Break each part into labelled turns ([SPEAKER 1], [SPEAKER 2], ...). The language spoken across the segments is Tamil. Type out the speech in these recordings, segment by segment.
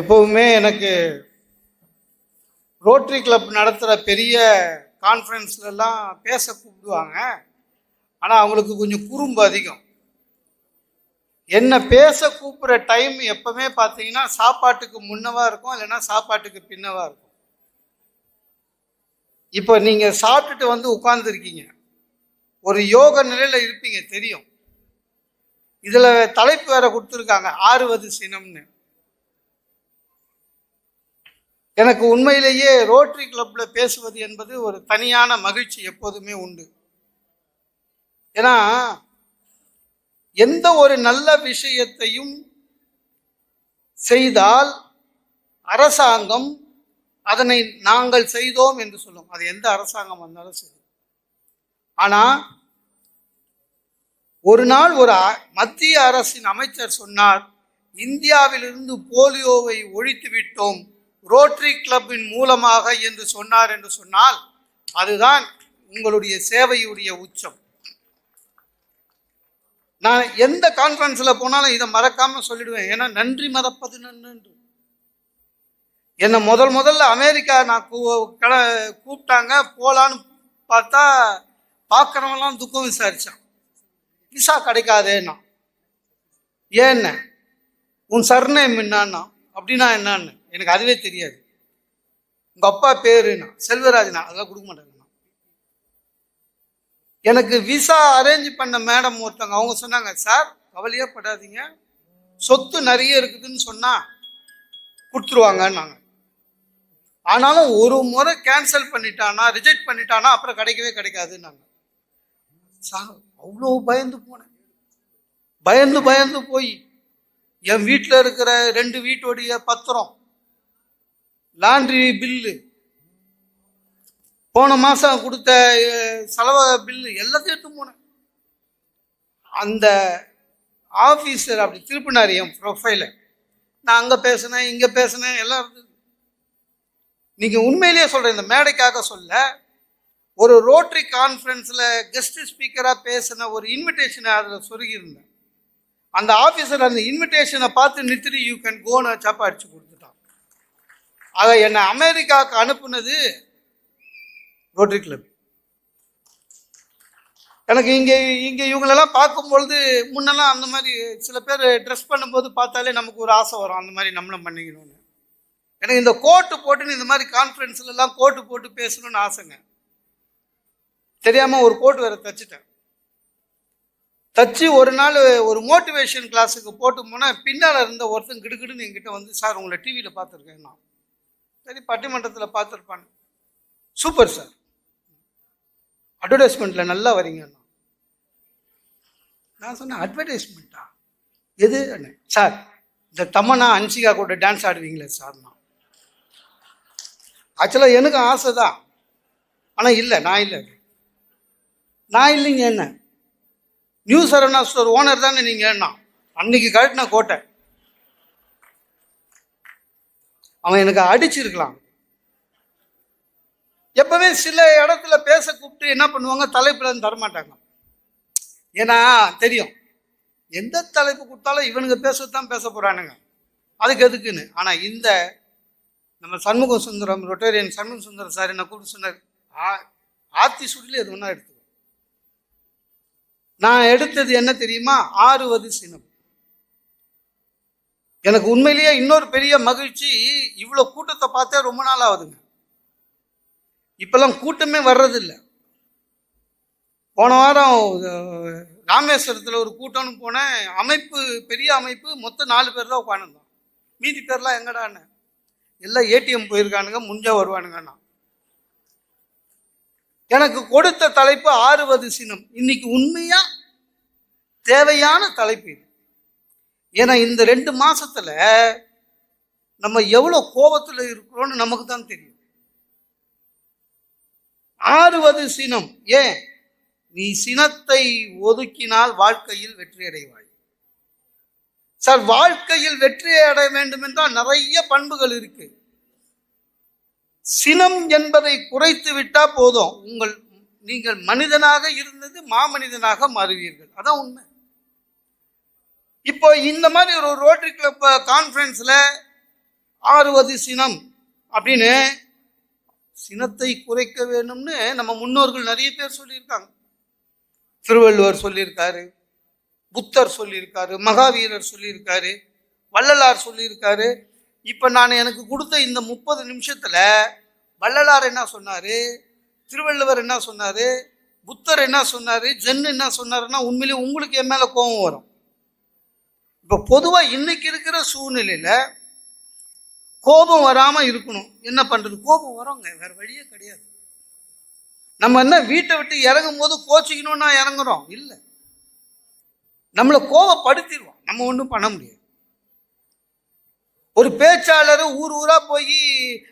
[SPEAKER 1] எப்பவுமே எனக்கு ரோட்டரி கிளப் நடத்துகிற பெரிய கான்ஃபரன்ஸ்லலாம் பேச கூப்பிடுவாங்க. ஆனால் அவங்களுக்கு கொஞ்சம் குறும்பு அதிகம். என்ன பேச கூப்பிட்ற டைம் எப்பவுமே பார்த்தீங்கன்னா சாப்பாட்டுக்கு முன்னவாக இருக்கும் இல்லைன்னா சாப்பாட்டுக்கு பின்னவாக இருக்கும். இப்போ நீங்கள் சாப்பிட்டுட்டு வந்து உட்கார்ந்துருக்கீங்க. ஒரு யோக நிலையில் இருப்பீங்க தெரியும். இதில் தலைப்பு வேற கொடுத்துருக்காங்க ஆறுவது சினம்னு. எனக்கு உண்மையிலேயே ரோட்டரி கிளப்பில் பேசுவது என்பது ஒரு தனியான மகிழ்ச்சி எப்போதுமே உண்டு. ஏன்னா எந்த ஒரு நல்ல விஷயத்தையும் செய்தால் அரசாங்கம் அதனை நாங்கள் செய்தோம் என்று சொல்லும். அது எந்த அரசாங்கம் வந்தாலும் சரி. ஆனால் ஒரு நாள் ஒரு அ- மத்திய அரசின் அமைச்சர் சொன்னார் இந்தியாவிலிருந்து போலியோவை ஒழித்து விட்டோம். ரோட்டரி கிளப்பின் மூலமாக என்று சொன்னார் என்று சொன்னால் அதுதான் உங்களுடைய சேவையுடைய உச்சம். நான் எந்த கான்ஃபரன்ஸில் போனாலும் இதை மறக்காமல் சொல்லிடுவேன். ஏன்னா நன்றி மறப்பது நன்று என்னை முதல் முதல்ல அமெரிக்கா நான் கூ- கூப்பிட்டாங்க போகலான்னு பார்த்தா பார்க்குறவங்களாம் துக்கம் விசாரித்தான் விசா கிடைக்காதேன்னா ஏன்ன? உன் சர்நேம் என்னான்னா அப்படின்னா என்னன்னு? எனக்கு அதுவே தெரியாது. உங்கள் அப்பா பேருண்ணா செல்வராஜனா அதெல்லாம் கொடுக்க மாட்டாங்கண்ணா எனக்கு விசா அரேஞ்ச் பண்ண மேடம் ஒருத்தவங்க அவங்க சொன்னாங்க சார் கவலையே படாதீங்க. சொத்து நிறைய இருக்குதுன்னு சொன்னால் கொடுத்துருவாங்கன்னாங்க. ஆனாலும் ஒரு முறை கேன்சல் பண்ணிட்டானா ரிஜெக்ட் பண்ணிட்டானா அப்புறம் கிடைக்கவே கிடைக்காதுன்னாங்க. சார் அவ்வளோ பயந்து போனேன். பயந்து பயந்து போய் என் வீட்டில் இருக்கிற ரெண்டு வீட்டுடைய பத்திரம் லாண்ட்ரி பில்லு. போன மாதம் கொடுத்த செலவு பில்லு எல்லாத்தையும் எடுத்து போனேன். அந்த ஆஃபீஸர் அப்படி திருப்பினார் என் ப்ரொஃபைலை நான் அங்கே பேசினேன் இங்கே பேசினேன் எல்லாம் இருந்தது. நீங்கள் உண்மையிலேயே சொல்கிறேன் இந்த மேடைக்காக சொல்ல ஒரு ரோட்டரி கான்ஃபரன்ஸில் கெஸ்ட் ஸ்பீக்கராக பேசின ஒரு இன்விடேஷனை அதில் சொருகியிருந்தேன். அந்த ஆஃபீஸர் அந்த இன்விடேஷனை பார்த்து நிறுத்தி யூ கேன் கோன்னு சப்பா அடிச்சு கொடுத்து அதை என்னை அமெரிக்காவுக்கு அனுப்புனது ரோட்டரி கிளப் எனக்கு இங்கே இங்கே இவங்களெல்லாம் பார்க்கும்பொழுது முன்னெல்லாம் அந்த மாதிரி சில பேர் ட்ரெஸ் பண்ணும்போது பார்த்தாலே நமக்கு ஒரு ஆசை வரும். அந்த மாதிரி நம்மளும் பண்ணிக்கணும்னு. எனக்கு இந்த கோட்டு போட்டுன்னு இந்த மாதிரி கான்ஃபரன்ஸ்ல கோட்டு போட்டு பேசணும்னு ஆசைங்க. தெரியாமல் ஒரு கோட்டு வேறு தச்சுட்டேன். தச்சு ஒரு நாள் ஒரு மோட்டிவேஷன் கிளாஸுக்கு போட்டு போனால் பின்னால் இருந்த ஒருத்தன் கிடுகிடுன்னு என்கிட்ட வந்து சார் உங்களை டிவியில் பார்த்துருக்கேன் நான். சரி பட்டிமன்றத்தில் பார்த்துருப்பான் சூப்பர் சார். அட்வர்டைஸ்மெண்ட்டில் நல்லா வரீங்கண்ணா நான் சொன்னேன் அட்வர்டைஸ்மெண்ட்டா? எது? சார் இந்த தமன்னா அன்சிகா கூட டான்ஸ் ஆடுவீங்களே சார் நான். ஆக்சுவலாக எனக்கு ஆசை தான். ஆனால் இல்லை நான் இல்லை. நான் இல்லைங்க என்ன? நியூ சரவணா ஸ்டோர் ஓனர் தானே நீங்கள் என்ன அன்னைக்கு கழட்டின கோட்டை. அவன் எனக்கு அடிச்சிருக்கலாம். எப்பவே சில இடத்துல பேச கூப்பிட்டு என்ன பண்ணுவாங்க? தலைப்புல தரமாட்டாங்க. ஏன்னா தெரியும். எந்த தலைப்பு கொடுத்தாலும் இவனுங்க பேசத்தான் பேச போறானுங்க. அதுக்கு எதுக்குன்னு? ஆனா இந்த நம்ம சண்முக சுந்தரம் ரொட்டேரியன் சண்முக சுந்தரம் சார் என்ன கூப்பிட்டு சொன்னார். "ஆ- ஆத்தி சுடில எது ஒன்றா எடுத்துக்கோ. நான் எடுத்தது என்ன தெரியுமா? ஆறுவது சினம் எனக்கு உண்மையிலேயே இன்னொரு பெரிய மகிழ்ச்சி இவ்வளோ கூட்டத்தை பார்த்தே ரொம்ப நாள் ஆகுதுங்க. இப்போல்லாம் கூட்டமே வர்றதில்லை. போன வாரம் ராமேஸ்வரத்தில் ஒரு கூட்டம்னு போனேன். அமைப்பு பெரிய அமைப்பு மொத்தம் நாலு பேர் தான் உட்காந்துருந்தோம் மீதி பேர்லாம் எங்கடான்னு? எல்லாம் ஏடிஎம் போயிருக்கானுங்க முடிஞ்சா வருவானுங்கண்ணா. எனக்கு கொடுத்த தலைப்பு ஆறுவது சினம். இன்னைக்கு உண்மையாக தேவையான தலைப்பு இது. ஏன்னா இந்த ரெண்டு மாசத்துல நம்ம எவ்வளோ கோபத்தில் இருக்கிறோம்னு நமக்கு தான் தெரியும். ஆறுவது சினம். ஏன்? நீ சினத்தை ஒதுக்கினால் வாழ்க்கையில் வெற்றி அடைவாய். சார் வாழ்க்கையில் வெற்றி அடைய வேண்டும் என்றால் நிறைய பண்புகள் இருக்கு. சினம் என்பதை குறைத்து விட்டா போதும். உங்கள் நீங்கள் மனிதனாக இருந்தது மாமனிதனாக மாறுவீர்கள். அதான் உண்மை. இப்போ இந்த மாதிரி ஒரு ரோட்டரி கிளப் கான்ஃபரன்ஸில் ஆறுவது சினம் அப்படின்னு சினத்தை குறைக்க வேணும்னு நம்ம முன்னோர்கள் நிறைய பேர் சொல்லியிருக்காங்க. திருவள்ளுவர் சொல்லியிருக்காரு புத்தர் சொல்லியிருக்காரு மகாவீரர் சொல்லியிருக்காரு வள்ளலார் சொல்லியிருக்காரு. இப்போ நான் எனக்கு கொடுத்த இந்த முப்பது நிமிஷத்தில் வள்ளலார் என்ன சொன்னார் திருவள்ளுவர் என்ன சொன்னார் புத்தர் என்ன சொன்னார் ஜென் என்ன சொன்னாருன்னா உண்மையிலேயே உங்களுக்கு என் மேலே கோபம் வரும். இப்போ பொதுவாக இன்னைக்கு இருக்கிற சூழ்நிலையில் கோபம் வராமல் இருக்கணும். என்ன பண்ணுறது கோபம் வரோங்க. வேறு வழியே கிடையாது. நம்ம என்ன வீட்டை விட்டு இறங்கும் போது கோச்சிக்கணும்னா இறங்குறோம்? இல்லை. நம்மளை கோபப்படுத்திடுவோம் நம்ம ஒன்றும் பண்ண முடியாது. ஒரு பேச்சாளர் ஊர் ஊராக போய்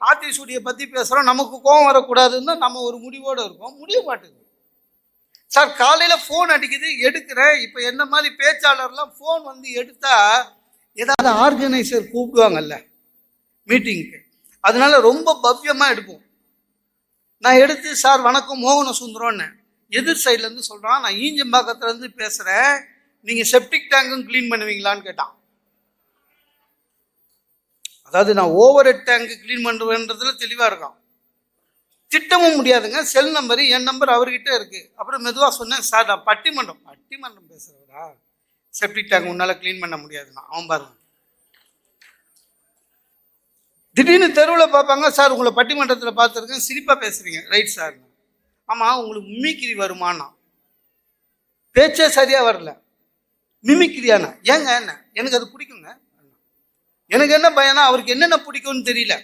[SPEAKER 1] ஆத்திசூடியை பற்றி பேசுகிறோம் நமக்கு கோபம் வரக்கூடாதுன்னு நம்ம ஒரு முடிவோடு இருக்கோம். முடிய மாட்டேங்குது. சார் காலையில் ஃபோன் அடிக்குது எடுக்கிறேன். இப்போ என்ன மாதிரி பேச்சாளர்லாம் ஃபோன் வந்து எடுத்தால் ஏதாவது ஆர்கனைசர் கூப்பிடுவாங்கல்ல மீட்டிங்க்கு அதனால ரொம்ப பவ்யமாக எடுப்போம். நான் எடுத்து சார் வணக்கம் மோகன சுந்தரம்னு. எதிர் சைட்லேருந்து சொல்கிறான் நான் ஈஞ்சம்பாக்கத்துலேருந்து பேசுகிறேன் நீங்கள் செப்டிக் டேங்கும் க்ளீன் பண்ணுவீங்களான்னு கேட்டான். அதாவது நான் ஓவர் ஹெட் டேங்க் க்ளீன் பண்ணுவேன்றதுல தெளிவாக இருக்கான். திட்டமும் முடியாதுங்க. செல் நம்பர் என் நம்பர் அவர்கிட்ட இருக்கு. அப்புறம் மெதுவாக சொன்னேன் சார் நான் பட்டிமன்றம் பட்டிமன்றம் பேசுகிறவரா செப்டிக் டேங்க் உன்னால் க்ளீன் பண்ண முடியாதுண்ணா. அவன் பாருங்க. திடீர்னு தெருவில் பார்ப்பாங்க சார் உங்களை பட்டிமன்றத்தில் பார்த்துருக்கேன். சிரிப்பாக பேசுறீங்க. ரைட் சார் ஆமாம் உங்களுக்கு மிமிக்கிரி வருமானா பேச்சே சரியாக வரல. மிமிக்கிரியானா ஏங்க என்ன? எனக்கு அது பிடிக்குங்க. எனக்கு என்ன பயனா அவருக்கு என்னென்ன பிடிக்கும்னு தெரியல.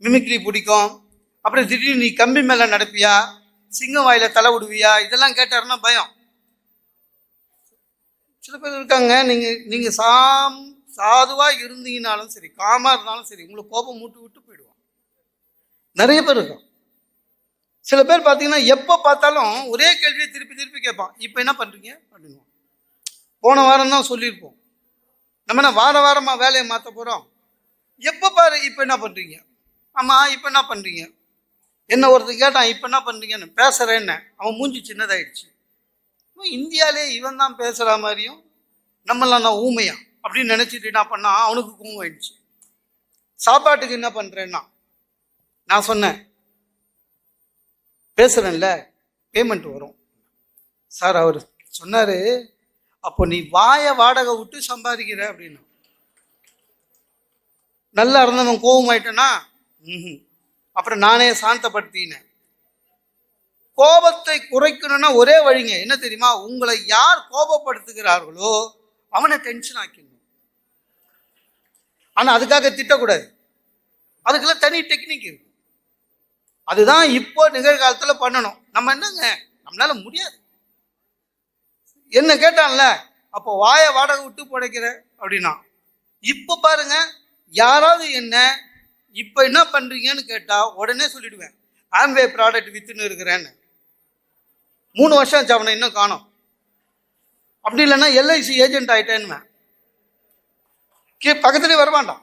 [SPEAKER 1] மிமிக்ரி பிடிக்கும். அப்புறம் திடீர்னு நீ கம்பி மேலே நடப்பியா? சிங்கம் வாயில தலை விடுவியா இதெல்லாம் கேட்டாருன்னா பயம். சில பேர் இருக்காங்க. நீங்கள் நீங்கள் சாம் சாதுவாக இருந்தீங்கனாலும் சரி காமாக இருந்தாலும் சரி உங்களை கோபம் மூட்டு விட்டு போயிடுவான். நிறைய பேர் இருக்கான். சில பேர் பார்த்தீங்கன்னா எப்போ பார்த்தாலும் ஒரே கேள்வியை திருப்பி திருப்பி கேட்பான். இப்போ என்ன பண்ணுறீங்க அப்படின்வான் போன வாரம் தான் சொல்லியிருப்போம். நம்ம என்ன வார வாரமாக வேலையை மாற்ற போகிறோம் எப்போ பாரு இப்போ என்ன பண்ணுறீங்க ஆமாம் இப்போ என்ன பண்ணுறீங்க என்ன ஒருத்தர் கேட்டான் இப்போ என்ன பண்ணுறீங்கன்னு பேசுகிறேன்னு அவன் மூஞ்சி சின்னதாயிடுச்சு. இந்தியாவிலே இவன் தான் பேசுகிற மாதிரியும் நம்மளாம் நான் ஊமையா? அப்படின்னு நினச்சிட்டு என்ன பண்ணான் அவனுக்கு கோவம் ஆயிடுச்சு. சாப்பாட்டுக்கு என்ன பண்ணுறேன்னா நான் சொன்னேன் பேசுகிறேன்ல பேமெண்ட் வரும். சார் அவர் சொன்னார் அப்போ நீ வாயை வாடகை விட்டு சம்பாதிக்கிற அப்படின்னு. நல்லா இருந்தவன் கோபமாயிட்டனா ம் அப்புறம் நானே சாந்தப்படுத்தினேன். கோபத்தை குறைக்கணும்னா ஒரே வழிங்க. என்ன தெரியுமா? உங்களை யார் கோபப்படுத்துகிறார்களோ அவனை டென்ஷன் ஆக்கிடணும். ஆனால் அதுக்காக திட்டக்கூடாது. அதுக்கெல்லாம் தனி டெக்னிக் இருக்கு. அதுதான் இப்போ நிகழ்காலத்தில் பண்ணணும். நம்ம என்னங்க? நம்மளால முடியாது. என்ன கேட்டான்ல? அப்போ வாயை வாடகை விட்டு புடைக்கிற அப்படின்னா இப்போ பாருங்க யாராவது என்ன இப்போ என்ன பண்ணுறீங்கன்னு கேட்டால் உடனே சொல்லிடுவேன். ஆம்வே ப்ராடக்ட் வித்துன்னு இருக்கிறேன்னு. மூணு வருஷம் ஆச்சு அவனை இன்னும் காணும். அப்படி இல்லைன்னா எல்ஐசி ஏஜென்ட் ஆகிட்டேன்னு கே பக்கத்துலேயே வரமாட்டான்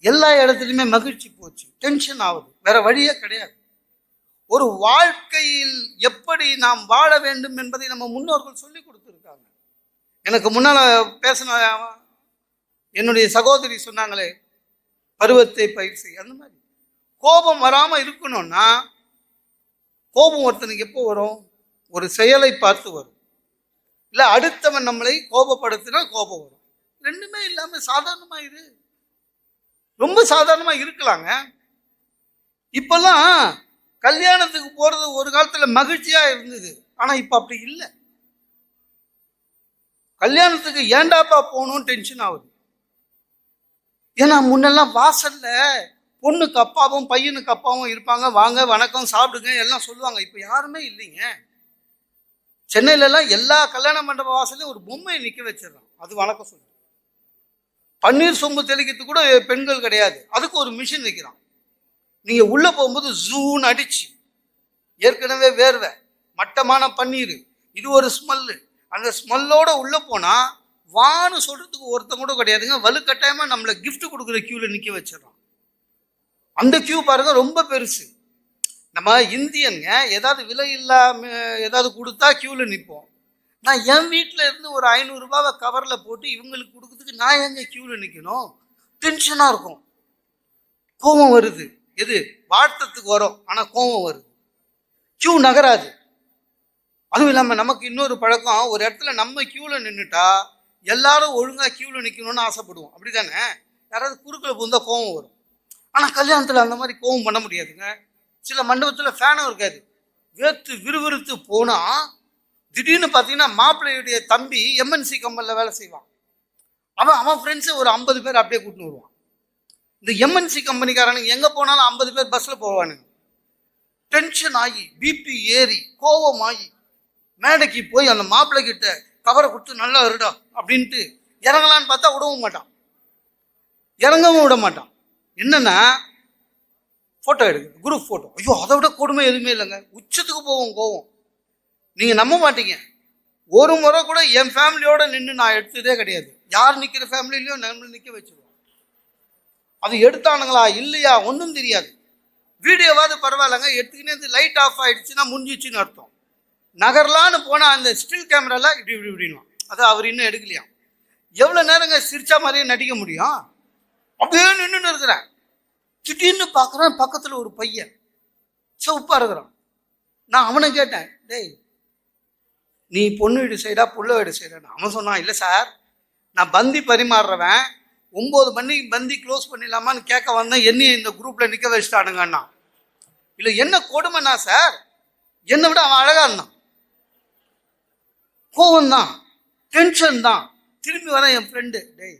[SPEAKER 1] எல்லா இடத்துலையுமே மகிழ்ச்சி போச்சு. டென்ஷன் ஆகுது. வேற வழியே கிடையாது. ஒரு வாழ்க்கையில் எப்படி நாம் வாழ வேண்டும் என்பதை நம்ம முன்னோர்கள் சொல்லி கொடுத்துருக்காங்க. எனக்கு முன்னால் பேசின என்னுடைய சகோதரி சொன்னாங்களே பருவத்தை பயிர் அந்த மாதிரி. கோபம் வராமல் இருக்கணும்னா கோபம் ஒருத்தனுக்கு எப்போ வரும்? ஒரு செயலை பார்த்து வரும். இல்லை அடுத்தவன் நம்மளை கோபப்படுத்தினா கோபம் வரும். ரெண்டுமே இல்லாமல் சாதாரணமாக இரு. ரொம்ப சாதாரணமாக இருக்கலாங்க. இப்போல்லாம் கல்யாணத்துக்கு போகிறது ஒரு காலத்தில் மகிழ்ச்சியாக இருந்தது. ஆனால் இப்போ அப்படி இல்லை. கல்யாணத்துக்கு ஏண்டாப்பா போகணும் டென்ஷன் ஆகுது. ஏன்னா முன்னெல்லாம் வாசல்ல பொண்ணுக்கு அப்பாவும் பையனுக்கு அப்பாவும் இருப்பாங்க. வாங்க வணக்கம் சாப்பிடுங்க எல்லாம் சொல்லுவாங்க. இப்போ யாருமே இல்லைங்க. சென்னையிலலாம் எல்லா கல்யாண மண்டப வாசலையும் ஒரு பொம்மையை நிற்க வச்சிடறான். அது வணக்கம் சொல்லு. பன்னீர் சொம்பு தெளிக்கிறதுக்கு கூட பெண்கள் கிடையாது. அதுக்கு ஒரு மிஷின் வைக்கிறான். நீங்கள் உள்ளே போகும்போது ஜூன் அடிச்சு. ஏற்கனவே வேர்வை. மட்டமான பன்னீர். இது ஒரு ஸ்மெல்லு அந்த ஸ்மெல்லோட உள்ளே போனால் வான்னு சொல்கிறதுக்கு ஒருத்தன் கூட கிடையாதுங்க. வலுக்கட்டாயமாக நம்மளை கிஃப்ட் கொடுக்குற க்யூவில் நிற்க வச்சிடறோம். அந்த க்யூ பாருங்கள் ரொம்ப பெருசு. நம்ம இந்தியனுங்க ஏதாவது விலை இல்லாம ஏதாவது கொடுத்தா க்யூவில் நிற்போம் நான் என் வீட்டில் இருந்து ஒரு ஐநூறுரூபாவை கவரில் போட்டு இவங்களுக்கு கொடுக்கறதுக்கு நான் எங்கே க்யூவில் நிற்கணும் டென்ஷனாக இருக்கும். கோபம் வருது. எது? வாழ்த்தத்துக்கு வரும். ஆனால் கோபம் வருது. க்யூ நகராது. அதுவும் இல்லாமல் நமக்கு இன்னொரு பழக்கம் ஒரு இடத்துல நம்ம க்யூவில் நின்றுட்டா எல்லாரும் ஒழுங்காக க்யூவில் நிற்கணும்னு ஆசைப்படுவோம். அப்படி தானே யாராவது குறுக்கில் புந்தா கோபம் வரும். ஆனால் கல்யாணத்தில் அந்த மாதிரி கோவம் பண்ண முடியாதுங்க. சில மண்டபத்தில் ஃபேனும் இருக்காது. வேர்த்து விறுவிறுத்து போனால் திடீர்னு பார்த்தீங்கன்னா மாப்பிள்ளையுடைய தம்பி எம்என்சி கம்பெனியில் வேலை செய்வான். அவன் அவன் ஃப்ரெண்ட்ஸு ஒரு ஐம்பது பேர் அப்படியே கூட்டின்னு வருவான். இந்த எம்என்சி கம்பெனிக்காரனுங்க எங்கே போனாலும் ஐம்பது பேர் பஸ்ஸில் போவானுங்க. டென்ஷன் ஆகி பிபி ஏறி கோபம் ஆகி மேடைக்கு போய் அந்த மாப்பிள்ளை கிட்ட கவரை கொடுத்து நல்லா இருடா அப்படின்ட்டு இறங்கலான்னு பார்த்தா விடவும் மாட்டான். இறங்கவும் விட மாட்டான். என்னன்னா ஃபோட்டோ எடுக்குது குரூப் ஃபோட்டோ ஐயோ அதை விட கொடுமை எதுவுமே இல்லைங்க. உச்சத்துக்கு போவோம் கோவம். நீங்கள் நம்ப மாட்டீங்க. ஒரு முறை கூட என் ஃபேமிலியோடு நின்று நான் எடுத்ததே கிடையாது. யார் நிற்கிற ஃபேமிலிலையும் நம்மளை நிற்க வச்சுருவோம். அது எடுத்தானுங்களா இல்லையா ஒன்றும் தெரியாது. வீடியோவாவது பரவாயில்லைங்க எடுத்துக்கினே லைட் ஆஃப் ஆயிடுச்சுன்னா முடிஞ்சிச்சுன்னு அர்த்தம். நகரலான்னு போனால் அந்த ஸ்டில் கேமராலாம் இப்படி இப்படி இப்படின்வான் அது அவர் இன்னும் எடுக்கலையாம் எவ்வளோ நேரங்க சிரிச்சா மாதிரியே நடிக்க முடியும்? அப்படியே நின்றுன்னு இருக்கிறேன் திடீர்னு பார்க்குறேன் பக்கத்தில் ஒரு பையன். சிவப்பாக இருக்கிறான். நான் அவனை கேட்டேன் டேய் நீ பொண்ணு வீடு சைடா புள்ள வீடு சைடா அவன் சொன்னான் இல்லை சார் நான் பந்தி பரிமாறுறவன். ஒம்பது மணிக்கு பந்தி க்ளோஸ் பண்ணிடலாமான்னு கேட்க வந்தேன். என்னையும் இந்த குரூப்பில் நிற்க வச்சுட்டானுங்கண்ணா. இல்லை என்ன கொடுமைண்ணா சார்? என்னை விட அவன் அழகாக இருந்தான். கோவம் தான் டென்ஷன் தான் திரும்பி வரேன் என் ஃப்ரெண்டு டேய்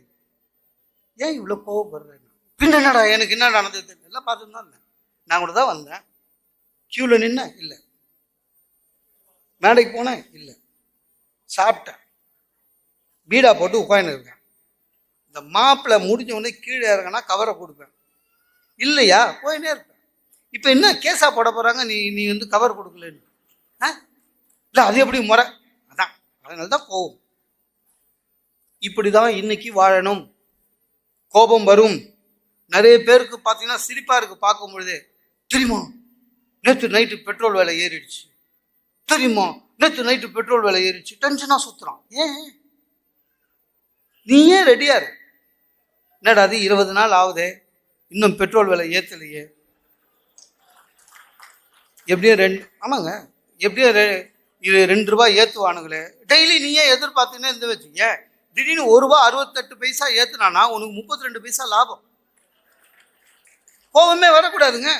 [SPEAKER 1] ஏன் இவ்வளோ கோவப்படுறேன் பின்ன என்னடா எனக்கு என்ன நடந்தது? எல்லாம் பார்த்துட்டு தான் நான் கூட தான் வந்தேன். க்யூவில் நின்னேன்? இல்லை. மேடைக்கு போனேன்? இல்லை. சாப்பிட்டேன். பீடா போட்டு உட்காந்துருக்கேன் இந்த மாப்பிள்ளை முடிஞ்ச உடனே கீழே இறங்கினா கவரை கொடுப்பேன். இல்லையா? போயினே இருப்பேன். இப்போ என்ன? கேஸாக போட போகிறாங்க நீ நீ வந்து கவர் கொடுக்கலன்னு. ஆ? இல்லை அது எப்படி முறை? அதனால தான் கோபம். இப்படி தான் இன்னைக்கு வாழணும். கோபம் வரும். நிறைய பேருக்கு பார்த்தீங்கன்னா சிரிப்பாக இருக்கு பார்க்கும் பொழுதே தெரியுமா? நேற்று நைட்டு பெட்ரோல் விலை ஏறிடுச்சு. தெரியுமா? நேற்று நைட்டு பெட்ரோல் விலை ஏறிடுச்சு. டென்ஷனாக சுற்றுறான் ஏன்? நீ ஏன் ரெடியா இரு? என்னடா அது இருபது நாள் ஆகுதே. இன்னும் பெட்ரோல் விலை ஏற்றலையே எப்படியும் ரெண்டு ஆமாங்க. எப்படியும் ரெ- இது ரெண்டு ரூபாய் ஏற்றுவானுங்களே டெய்லி நீயே எதிர்பார்த்துன்னே இருந்து வச்சுங்க திடீர்னு ஒரு ரூபா அறுபத்தெட்டு பைசா ஏற்றுனானா உனக்கு முப்பத்தி ரெண்டு பைசா லாபம். கோபமே வரக்கூடாதுங்க.